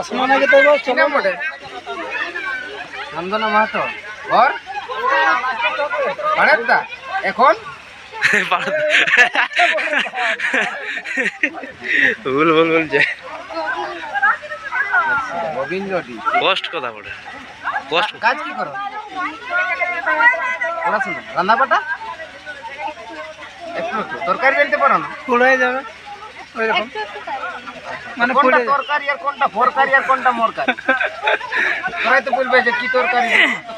আসমান আগে তো চলো। বটে নন্দনা মাহাতো ওর পাড়াদা এখন? ভুল ভুল বলছে রবীন্দ্রটি পোস্ট কথা বলে। পোস্ট। কাজ কি করো? পড়াশোনা? রান্না বাটা একটু। তরকারি রাঁধতে পারো না? ফুল হয়ে যাবে। ওই রকম মানে কোনটা তরকারি আর কোনটা ফরকারি আর কোনটা মরকারি? তোরাই তো বলবে যে কি তরকারি।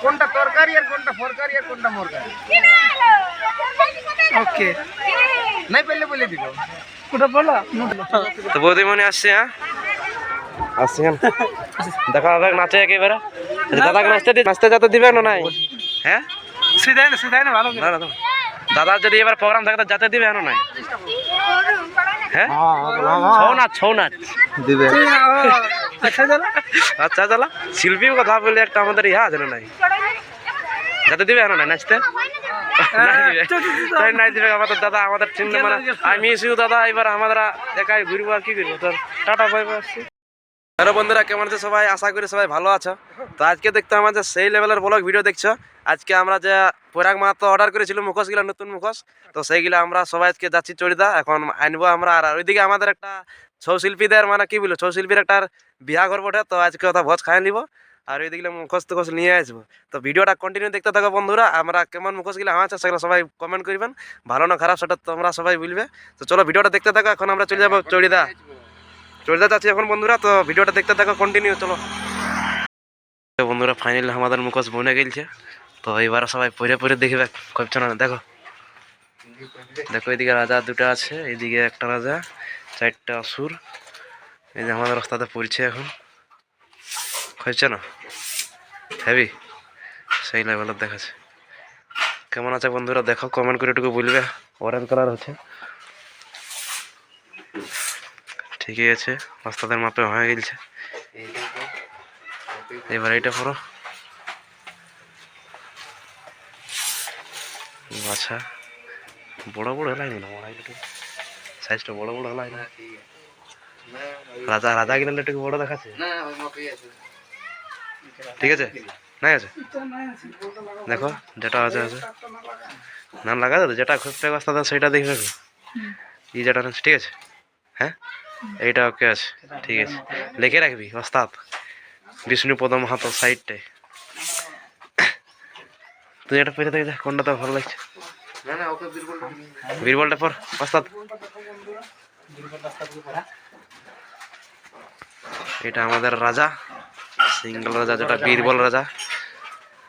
কোনটা তরকারি আর কোনটা ফরকারি আর কোনটা মরকারি? ওকে। নাই পেলে বলে দিব ওটা বলো তো বৌদিমণি আসছে হ্যাঁ? আসছে দেখা হবে নাচে একেবারে। দাদাকে নাচতে নাচতে যেতে দিবে না নাই? হ্যাঁ? সিধাই না সিধাই না। ভালো। দাদার যদি এবার প্রোগ্রাম থাকে তো যেতে দিবে না নাই? হ্যাঁ? ছৌ নাচ ছৌ নাচ। দিবে। আচ্ছা চলো আচ্ছা চালা শিল্পীর কথা বলে একটা আমাদের ইহা আছে নাই? যাতে দিবে না নাচতে? নাই দিবে। আমাদের দাদা আমাদের চিন্তা মানে আমি মিস দাদা এবার আমাদের একাই ঘুরবো আর কি করব? তোর টাটা বাই বাই আসছি। হ্যালো বন্ধুরা, কেমন আছে সবাই? আশা করি সবাই ভালো আছো। তো আজকে দেখতে আমাদের সেই লেভেলের ব্লগ ভিডিও দেখছ। আজকে আমরা যে পরাগ মাহাতো অর্ডার করেছিল মুখোশগুলো, নতুন মুখোশ। তো সেইগুলো আমরা সবাই আজকে যাচ্ছি চড়িদা। এখন আনব আমরা আর ওইদিকে আমাদের একটা ছৌ শিল্পীদের মানে কি বলব ছৌ শিল্পীর একটা বিয়া করব ওঠে তো আজকে ওটা ভোজ খাই নিব। আর ওইদিকে মুখোশ তুখোশ নিয়ে আসব। তো ভিডিওটা কন্টিনিউ দেখতে থাকো বন্ধুরা। আমরা কেমন মুখোশগুলো আছে সেগুলো সবাই কমেন্ট করবেন। ভালো না খারাপ, সেটা তোমরা সবাই বলবে। তো চলো ভিডিওটা দেখতে থাকো, এখন আমরা চলে যাব চড়িদা। চড়িদা যাচ্ছি এখন বন্ধুরা, তো ভিডিওটা দেখতে থাকো কন্টিনিউ চলো। বন্ধুরা ফাইনালি আমাদের মুখোশ বনে গেলছে। তো এবার সবাই পরে পরে দেখবে কবছে না দেখো। দেখো, এদিকে রাজা দুটো আছে এইদিকে একটা রাজা, চারটা অসুর। এই যে আমাদের রাস্তাতে পড়ছে এখন। খুঁজছে না? হ্যাভি সেই লেভেলের দেখাচ্ছে। কেমন আছে বন্ধুরা, দেখো কমেন্ট করে একটু বলবে। অরেঞ্জ কালার হচ্ছে। ঠিকই আছে রাস্তাদের মাপে হয়ে গেছে। এবার এইটা পড়ো আচ্ছা বড় বড় হেলাই না সাইজটা বড় বড় হেলাই না রাজা রাজা কিনলে একটু বড় দেখাচ্ছে। না ওই মতই আছে ঠিক আছে? নাই আছে? দেখো যেটা আছে আছে। না লাগা যেটা রাস্তা সেটা দেখবে গো। ই যেটা ঠিক আছে? হ্যাঁ? এইটা ওকে আছে, ঠিক আছে। লিখে রাখবি, ওস্তাদ। বিষ্ণুপদ মাহাতো সাইডটায়। তুই এটা পেরে দেখে, কোনটা তো ভালো লাগছে। বীরবলটা পর ওস্তাদ। এটা আমাদের রাজা, সিঙ্গল রাজা, যেটা বীরবল রাজা।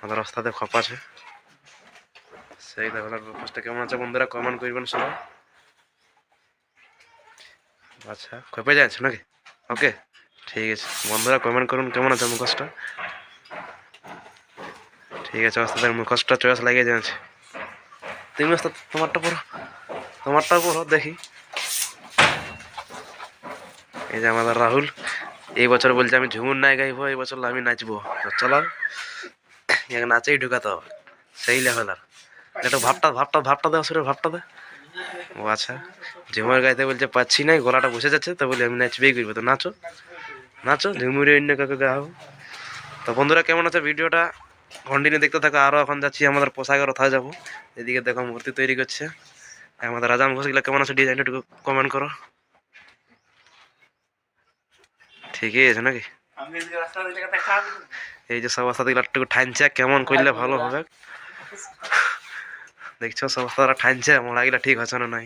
আমাদের রাস্তাতে খপ আছে। সেই লেভেলের ব্রেকফাস্টটা কেমন আছে বন্ধুরা কমেন্ট করবেন সবাই। আচ্ছা খপে যাচ্ছে নাকি? ওকে ঠিক আছে। বন্ধুরা কমেন্ট করুন কেমন আছে মুখোশটা ঠিক আছে ওস্তাদের মুখোশটা চয়েস লাগিয়ে যাচ্ছে তুমি ওস্তাদ তোমারটা পড়ো তোমারটা পড়ো, দেখি। এই যে আমাদের রাহুল, এই বছর বলছে আমি ঝুমুর নাই গাইবো, এই বছর আমি নাচবো। তো চলো, এক নাচেই ঢুকাতে হবে, সেই লেভেলের একটু ভাবটা ভাবটা ভাবটা দে সুরের ভাবটা দে। ও আচ্ছা। ঝুমুর গাইতে বলছে, পাচ্ছি নাই, গলাটা বসে যাচ্ছে। তো বলি, আমি নাচবেই করব। তো নাচো নাচো, ঝুমুরে অন্য কাকে গাও। তো বন্ধুরা, কেমন আছে ভিডিওটা? কন্টিনিউ দেখতে থাকো। আরও এখন যাচ্ছি, আমাদের পোশাকের কোথায় যাব? এদিকে দেখো, মূর্তি তৈরি করছে। আমাদের রাজা মুখোশগুলো কেমন আছে ডিজাইনটা একটু কমেন্ট করো। ঠিকই আছে নাকি? এই যে সব সাথে একটু ঠানছে, কেমন করলে ভালো হবে? দেখছ সব তারা ঠানছে মোড়াগুলা ঠিক হচ্ছে না, নাই।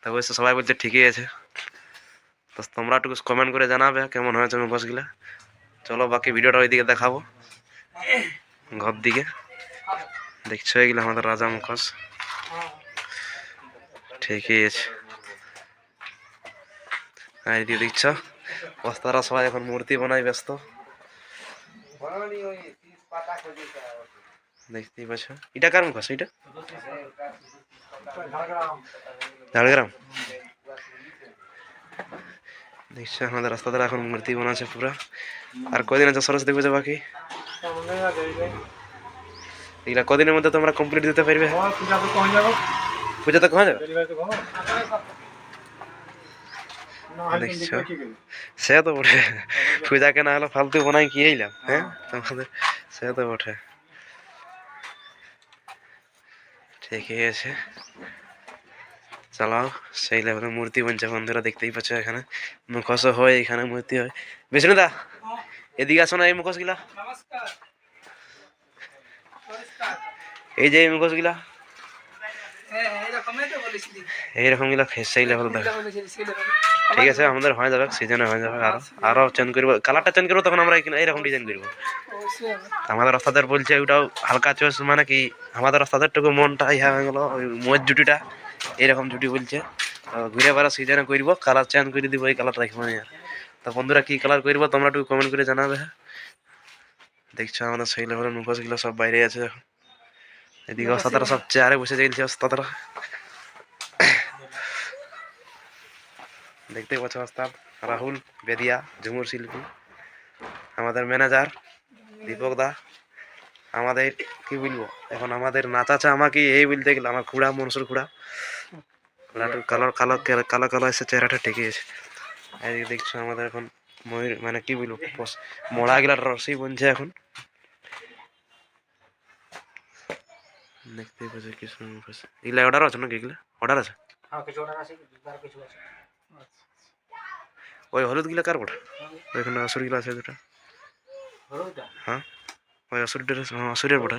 তা অবশ্য সবাই বলছে, ঠিকই আছে। তো তোমরা একটু কমেন্ট করে জানাবে, কেমন হয়েছে মুখোশগুলা। চলো, বাকি ভিডিওটা ওইদিকে দেখাবো। ঘর দিকে। দেখছ, এগুলো আমাদের রাজা মুখোশ। ঠিকই আছে। আর এদিকে দেখছ, বস্তারা সবাই এখন মূর্তি বানাই ব্যস্ত। দেখতেই পাচ্ছ। এটা কার মুখোশ, এটা? ঝাড়গ্রাম। দেখছ আমাদের রাস্তা রাস্তাতে এখন মূর্তি বানাচ্ছে পুরা। আর কদিন আছে সরস্বতী পুজো বাকি? এগুলা কদিনের মধ্যে তোমরা কমপ্লিট দিতে পারবে? পুজোতে কমে যাবে। দেখছ? সে তো বটে। পূজাকে না হলে ফালতু বানাই কি এইলাম হ্যাঁ? তোমাদের সে তো বটে। ঠিকই আছে। চালাও সেই লেভেলের মূর্তি বনছে বন্ধুরা দেখতেই পাচ্ছ এখানে। মুখোশ হয় এখানে মূর্তি হয়। বিষ্ণু দা এদিকে আসো না এই মুখোশ গিলা এই যে এই মুখোশ গিলা এইরকম গিলা সেই লেভেল দেখ। ঠিক আছে আমাদের হয়ে যাবে সিজনে হয়ে যাবে। আরও আরও চেঞ্জ করব। কালারটা চেঞ্জ করব তখন আমরা এইরকম ডিজাইন করব। আমাদের রাস্তাদের বলছে ওটাও হালকা চয়েস মানে কি আমাদের রাস্তাদের টুকু মনটা ইহা হয়ে গেলো ওই মোয়ের জুটিটা। এরকম জুটি বলছে। ঘুরে বেড়া সিজনে করব কালার চেঞ্জ করে দিব এই কালার রাখব না আর। তো বন্ধুরা কি কালার করব তোমরা একটু কমেন্ট করে জানাবে। হ্যাঁ দেখছ আমাদের সেই লেভেলের মুখোশগুলো সব বাইরে আছে। এখন এদিকে ওস্তাদরা সব চেয়ারে বসে চলছে ওস্তাদরা দেখতেই পাচ্ছ ওস্তাদ রাহুল বেদিয়া ঝুমুর শিল্পী আমাদের ম্যানেজার দীপক দা আমাদের কি বলব এখন আমাদের নাচাচা আমাকে এই বলতে গেলে আমার খুড়া মনসুর খুড়া কালো কালো কালো কালো এসে চেহারাটা ঠেকে আছে এদিকে দেখছ আমাদের এখন ময়ূর মানে কি বলব মোড়া গেলার রসই বনছে এখন দেখতেই পাচ্ছ কি সুন্দর আছে এগুলা অর্ডার আছে নাকি এগুলা? অর্ডার আছে? ওই হলুদ গিলা কার পড়া ওইখানে আসুর গিলা আছে দুটা। হ্যাঁ? ওই আসুর ড্রেস হ্যাঁ আসুরের পড়া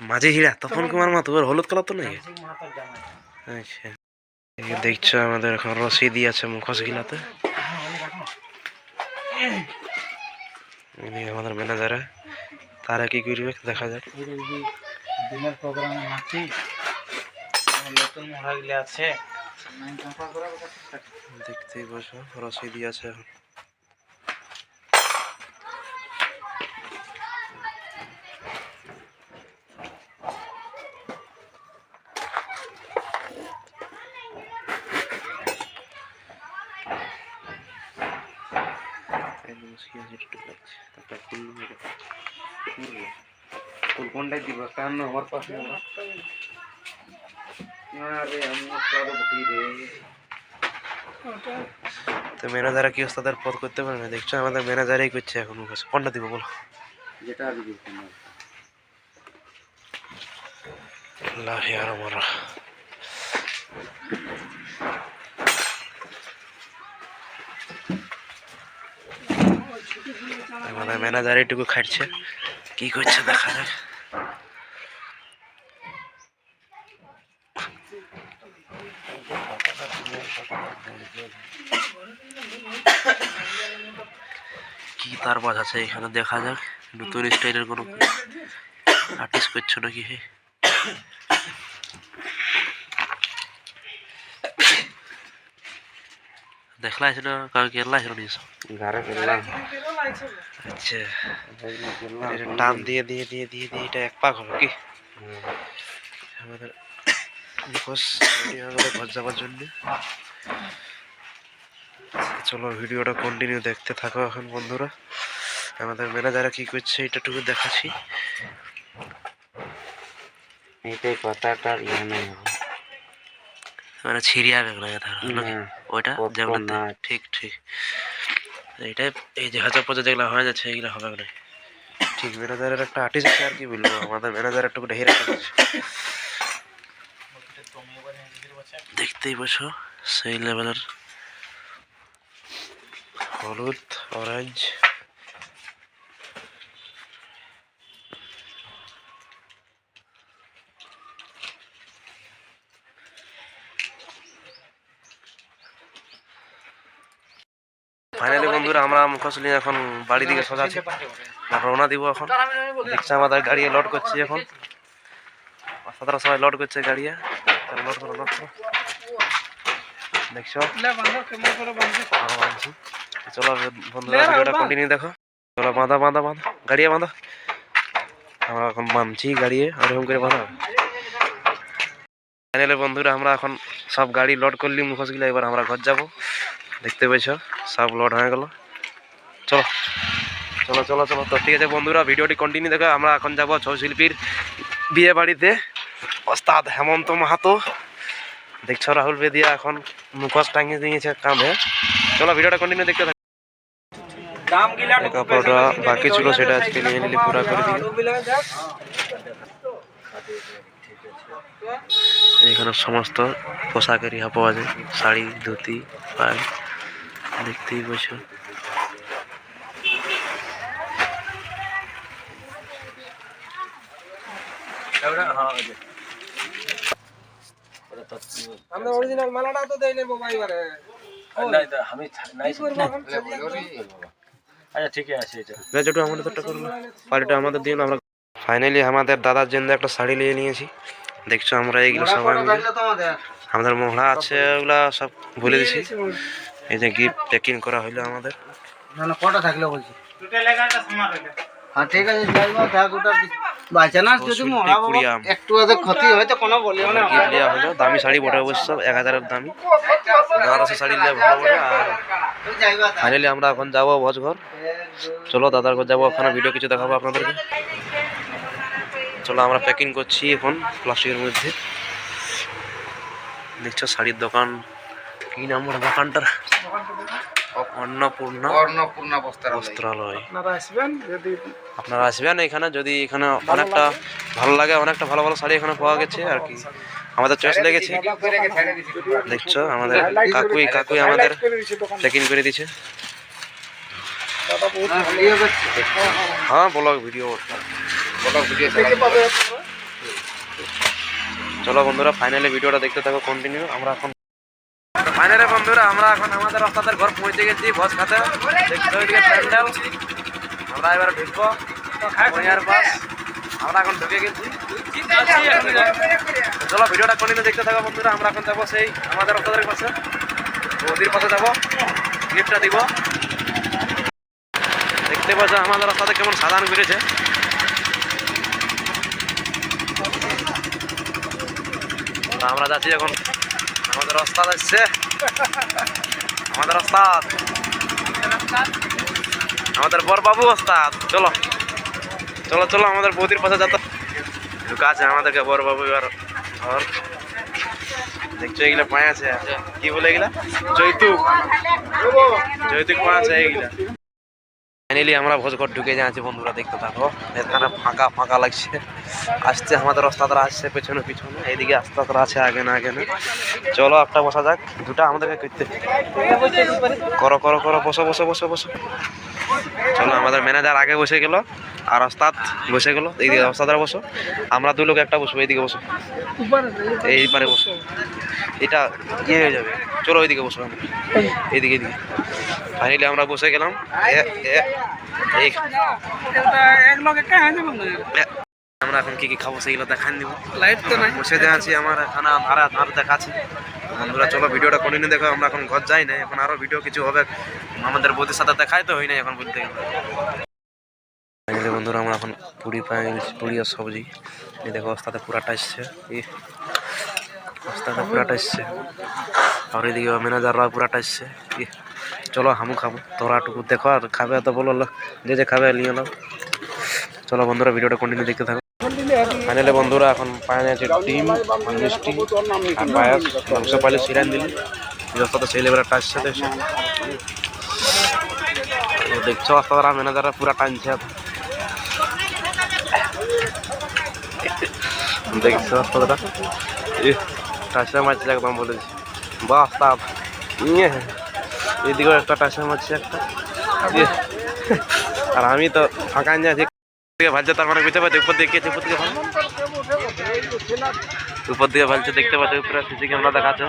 মাঝে হিড়া তখন কুমার মা তোর হলুদ কালার তো নেই? আচ্ছা। দেখছ আমাদের এখন রসিদি আছে মুখোশ গিলাতে। আমাদের ম্যানেজারে। তারা কি করবে দেখা যাক। দিনের প্রোগ্রামে নাচি নতুন মহাগুলি আছে। দেখতেই বসো রসিদি আছে এখন। ফুল কোনটাই দিব? কারণ আমার পাশে আরে আমি সব বটি রে। তো ম্যানেজাররা কি ওস্তাদের পদ করতে পারে না দেখছ আমাদের ম্যানেজারই করছে এখন মুখোশ কোনটা দিব বলো? যেটা দিব আল্লাহ আর আমরা আমাদের ম্যানেজার এইটুকু খাটছে। কি করছে দেখা যাক কি তার বাজাচ্ছে এখানে? দেখা যাক। নতুন স্টাইলের কোনো আর্টিস্ট করছ নাকি হে? দেখলা আছে না? কারণ কেরলা আছে নিস ঘরে ফেললাম আচ্ছা। টান দিয়ে দিয়ে দিয়ে দিয়ে দিয়ে এটা এক পাক হবে কি আমাদের মুখোশ ঘর যাওয়ার জন্য। চলো ভিডিওটা কন্টিনিউ দেখতে থাকো এখন বন্ধুরা। আমাদের ম্যানেজাররা কি করছে এটাটুকু দেখাচ্ছি। এইটাই কথাটা ইয়ে নেই মানে ছিড়িয়া বেগলা ওইটা পপ- যেগুলো না। ঠিক ঠিক। এইটাই এই যে হাজার পচা যেগুলো হয়ে যাচ্ছে এইগুলো হবে না ঠিক ম্যানেজারের একটা আর্টিস্ট আছে আর কি বলব আমাদের ম্যানেজার একটু ঢের দেখতেই বসো সেই লেভেলের হলুদ অরেঞ্জ ফাইনালি বন্ধুরা আমরা মুখোশ নিয়ে এখন বাড়ি দিকে সোজা আছি। রওনা দিব এখন। দেখছি আমাদের গাড়ি লোড করছি এখন। সাধারণ সবাই লোড করছে গাড়ি লোড করো লোড করো। দেখছ? চলো বন্ধুরা ভিডিওটা কন্টিনিউ দেখো। চলো বাঁধা বাঁধা বাঁধা। গাড়িয়ে বাঁধা। আমরা এখন বাঁধছি গাড়িয়ে ওরকম করে বাঁধা। ফাইনালি বন্ধুরা আমরা এখন সব গাড়ি লোড করলি মুখোশগুলো এবার আমরা ঘর যাব। দেখতে পেয়েছ? সব লোড হয়ে গেল। চলো। চলো চলো চলো। তো ঠিক আছে বন্ধুরা ভিডিওটি কন্টিনিউ দেখো। আমরা এখন যাব ছৌ শিল্পীর বিয়ে বাড়িতে। ওস্তাদ হেমন্ত মাহাতো। দেখছ রাহুল বেদিয়া এখন মুখোশ টাঙিয়ে দিয়েছে কাঁধে। চলো ভিডিওটা কন্টিনিউ দেখতে থাকো। বাকি ছিল সেটা আজকে নিয়ে নিলে পুরা করে দিই। এখানে সমস্ত পোশাকের ইহা পাওয়া যায়। শাড়ি ধুতি পায় দেখতেই পাচ্ছ আমরা অরিজিনাল মালাটা তো দেই নেব ভাই বারে আচ্ছা ঠিক আছে এটা। যেটা আমাদের করব। শাড়িটা আমাদের দিন আমরা ফাইনালি আমাদের দাদার জন্য একটা শাড়ি নিয়ে নিয়েছি। দেখছ আমরা এইগুলো সবাই মিলে। আমাদের। মহড়া আছে ওগুলা সব বলে দিছি এই যে গিফট প্যাকিং করা হইল আমাদের। না না কটা থাকলে বলছি? হ্যাঁ ঠিক আছে। একটু ক্ষতি হয়তো কোনো বলিও না। গিফট দেওয়া হলো দামি শাড়ি বটে অবশ্য এক হাজারের দামি। বেনারসি শাড়ি নিলে ভালো বটে আর ফাইনালি আমরা এখন যাব ভোজঘর চলো দাদার ঘর যাব ওখানে ভিডিও কিছু দেখাবো আপনাদেরকে। চলো আমরা প্যাকিং করছি এখন প্লাস্টিকের মধ্যে। দেখছ শাড়ির দোকান। কি নাম ওর দোকানটার? অন্নপূর্ণা অন্নপূর্ণা বস্তার বস্ত্রালয়। আপনারা আসবেন যদি আপনারা আসবেন এখানে যদি এখানে অনেকটা ভালো লাগে অনেকটা ভালো ভালো শাড়ি এখানে পাওয়া গেছে আর কি। আমাদের চয়েস লেগেছে। দেখছ আমাদের কাকুই কাকুই আমাদের প্যাকিং করে দিছে হ্যাঁ ব্লগ ভিডিও চলো বন্ধুরা ফাইনালি ভিডিওটা দেখতে থাকো কন্টিনিউ আমরা এখন ফাইনালি বন্ধুরা, আমরা এখন আমাদের রাস্তাদের ঘর পৌঁছে গেছি ভোজ খাতে। দেখতে ওইদিকে প্যান্ডেল। আমরা এবার ঢুকবো। ভুঁইয়ার বাস। আমরা এখন ঢুকে গেছি। চলো, ভিডিওটা কন্টিনিউ দেখতে থাকো বন্ধুরা, আমরা এখন যাব সেই আমাদের রাস্তাদের পাশে। নদীর পাশে যাব। গিফটটা দিব। দেখতে পাচ্ছ, আমাদের রাস্তাতে কেমন সাধারণ তা আমরা যাচ্ছি এখন। আমাদের ওস্তাদ আসছে আমাদের ওস্তাদ। আমাদের বরবাবু ওস্তাদ। চলো। চলো চলো, আমাদের বৌদির পাশে যাতে ঢুকা আছে আমাদেরকে বরবাবু এবার ঘর দেখছ, এগুলা পায়ে আছে। কি বলে এগুলা? জৈতুক জৈতুক পায় আছে এগুলা। ফাইনালি আমরা ভোজঘর ঢুকে যাচ্ছি, বন্ধুরা, দেখতে থাকো। এখানে ফাঁকা ফাঁকা লাগছে। আসছে আমাদের রাস্তাটা আসছে পেছনে, পিছনে। এইদিকে রাস্তাটা আছে আগে না আগে না। চলো একটা বসা যাক। দুটা আমাদেরকে করতে। করো করো করো, বসো বসো বসো বসো। চলো, আমাদের ম্যানেজার আগে বসে গেল, আর ওস্তাদ বসে গেলো। এইদিকে ওস্তাদরা বসো। আমরা দু লোক একটা বসবো, এইদিকে বসো। এই পারে বসো। এটা ইয়ে হয়ে যাবে। চলো ওইদিকে বসো। এইদিকে এইদিকে। ফাইনালি আমরা বসে গেলাম। আমরা এখন কি কি খাব সেগুলো দেখান দিব। লাইট তো নাই। বসে আছি আমার এখানে ধারে ধার দেখাচ্ছি। বন্ধুরা চলো ভিডিওটা কন্টিনিউ দেখো আমরা এখন ঘর যাই না এখন আরও ভিডিও কিছু হবে। আমাদের বৌদির সাথে দেখাই তো হয় না এখন বলতে গেলে। বন্ধুরা আমরা এখন পুরি পাই পুরি আর সবজি। এই দেখো রাস্তাতে পুরাটা এসছে। এই রাস্তাতে পুরাটা এসছে। আর এদিকে ম্যানেজাররা পুরাটা এসছে। চলো হামু খাব। তোরা টুকু দেখো আর খাবে তো বলো যে যে খাবে নিয়ে নাও। চলো বন্ধুরা, ভিডিওটা কন্টিনিউ দেখতে থাকো। ফাইনালি বন্ধুরা, এখন পায়ে আছে ডিম মিষ্টি, আর পায়াস মাংস পাইলে সিরান দিলি। সেই টাচছে তো এসে দেখছ রাস্তাটা ম্যানেজাররা পুরা টানছে। দেখছ রাস্তাটা টাচা মারছে একদম বলেছি। বাহ তাপ ইয়ে। এদিকেও একটা টাচা মারছে একটা। আর আমি তো ফাঁকা নিয়ে আছি। ভালছে তার মানে বুঝতে পারছি উপর দিকে উপর উপর দেখতে পাচ্ছ, উপরে সিসি ক্যামেরা দেখাচ্ছে।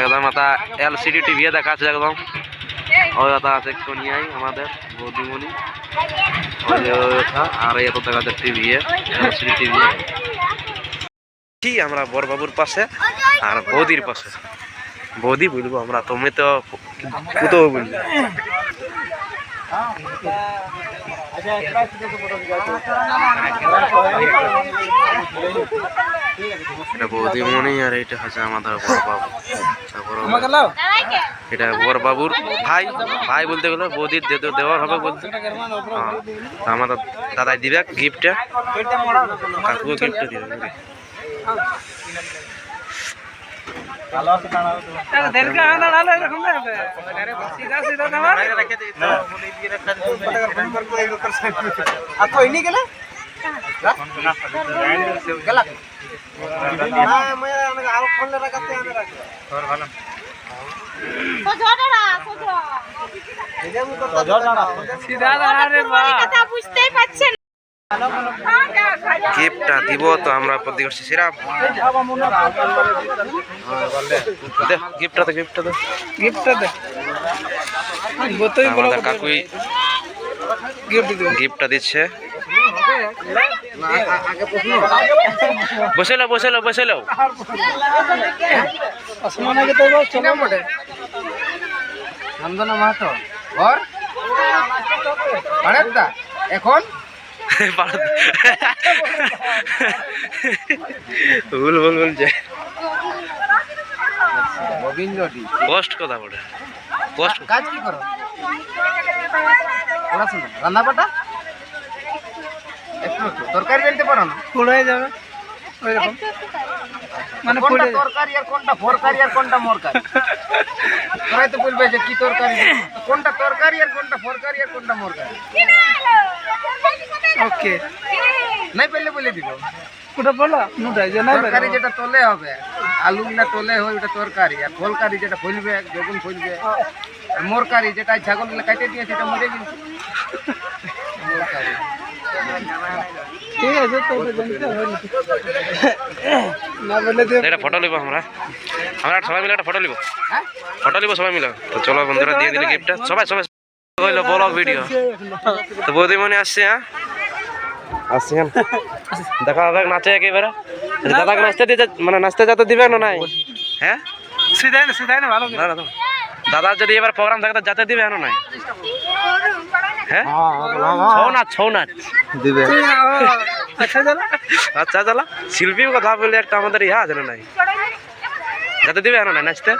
একদম এলসিডি টিভি দেখাচ্ছে একদম। আছে আমাদের বৌদিমণি। আর এত দেখাচ্ছে টিভি এলসিডি টিভি কি আমরা বরবাবুর পাশে আর বৌদির পাশে? বৌদি বলব আমরা তুমি তো কুতো বলবে। এটা বৌদিমণি আর এটা হচ্ছে আমাদের বরবাবু। আচ্ছা। এটা বরবাবুর ভাই। ভাই বলতে গেলে বৌদির দে দেওয়ার হবে বলতে। হ্যাঁ আমাদের দাদাই দিবে গিফটটা কাকুও গিফট দিবে নাকি? আর তো ইনি গেলে গেলা হ্যাঁ মই আর ফোন লাগাতে আমি রাখি সোজা দাঁড়া, সোজা। এই কথা বুঝতেই পারছেন। গিফটটা দিব তো আমরা প্রতি করছি সেরা। দে গিফটটা দে গিফটটা দে। গিফটটা দে। গোতই বলো কাকুই গিফট গিফটটা দিচ্ছে। না, আ- আগে বসে লো বসে লো বসে লো। আসমান আগে তো এবার চলো। নন্দনা মাহাতো ঘর। এখন? ভুল ভুল ভুল যে রবীন্দ্রটি পোস্ট কথা বলে। পোস্ট কাজ কি করো? পড়াশোনা রান্না বাটা একটু একটু তরকারি বেলতে পারো না? পুড়ে যাবে। ওই রকম। মানে কোনটা তরকারি আর কোনটা ফরকারি আর কোনটা মরকারি? তোরাই তো বলবে যে কি তরকারি? কোনটা তরকারি আর কোনটা ফরকারি আর কোনটা মরকারি? ওকে। নাই পেলে বলে দিব। ওটা বলো নুটাই যে নাই তরকারি যেটা তলে হবে আলু গুলা তলে হয় ওটা তরকারি আর ফলকারি যেটা ফলবে বেগুন ফলবে আর মরকারি যেটা ছাগলগুলা কাটে দিয়ে সেটা মরে গেছে। মরকারি। ঠিক আছে তো জানতে হবে। না বলে দিয়ে এটা ফটো লিব আমরা। আমরা সবাই মিলে একটা ফটো লিব। হ্যাঁ? ফটো লিব সবাই মিলে। তো চলো বন্ধুরা দিয়ে দিলে গিফটটা সবাই সবাই হইল ব্লগ ভিডিও তো বৌদিমণি আসছে হ্যাঁ? আসছি হ্যাঁ। দেখা হবে নাচে একেবারে। আচ্ছা, দাদাকে নাচতে দিতে মানে নাচতে যেতে দিবে না নাই? হ্যাঁ? সিধাই না সিধাই না ভালো করে। না না দাদার যদি এবার প্রোগ্রাম থাকে তো যেতে দিবে না নাই? হ্যাঁ? ছৌ নাচ ছৌ নাচ। দিবে। না, আচ্ছা আচ্ছা চালা। শিল্পীর কথা বলে একটা আমাদের ইহা আছে না নাই? যাতে দিবে না নাই নাচতে?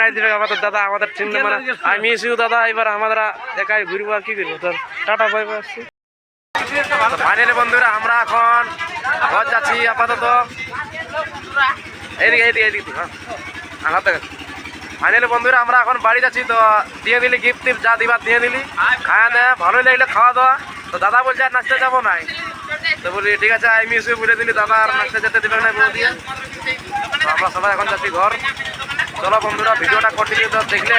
নাই দিবে। আমাদের দাদা আমাদের চিনতে মানে মিস দাদা এবার আমরা একাই ঘুরবো আর কি করব? তোর টাটা বাই বাই ফাইনালি বন্ধুরা আমরা এখন ঘর যাচ্ছি আপাতত। এইদিকে এইদিকে এইদিকে হ্যাঁ। ফাইনালি বন্ধুরা আমরা এখন বাড়ি যাচ্ছি তো দিয়ে দিলি গিফট টিপ যা দিবার দিয়ে দিলি। খাওয়া দেওয়া ভালোই লাগলে খাওয়া দাওয়া তো দাদা বলছে আর নাচতে যাব নাই। তো বলি, ঠিক আছে মিস ইউ বলে দিলি, দাদা আর নাচতে যেতে দিবে না বলে দিয়ে। আমরা সবাই এখন যাচ্ছি ঘর। চলো বন্ধুরা, ভিডিওটা কন্টিনিউ তো দেখলে।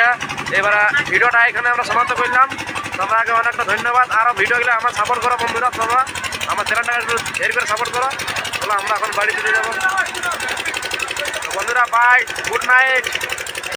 এবার ভিডিওটা এখানে আমরা সমাপ্ত করলাম। আগে অনেকটা ধন্যবাদ। আরও ভিডিওগুলো আমার সাপোর্ট করো বন্ধুরা, তোমরা। আমার চ্যানেলটাকে একটু শেয়ার করে সাপোর্ট করো। চলো, আমরা এখন বাড়ি চলে যাব। বন্ধুরা বাই গুড নাইট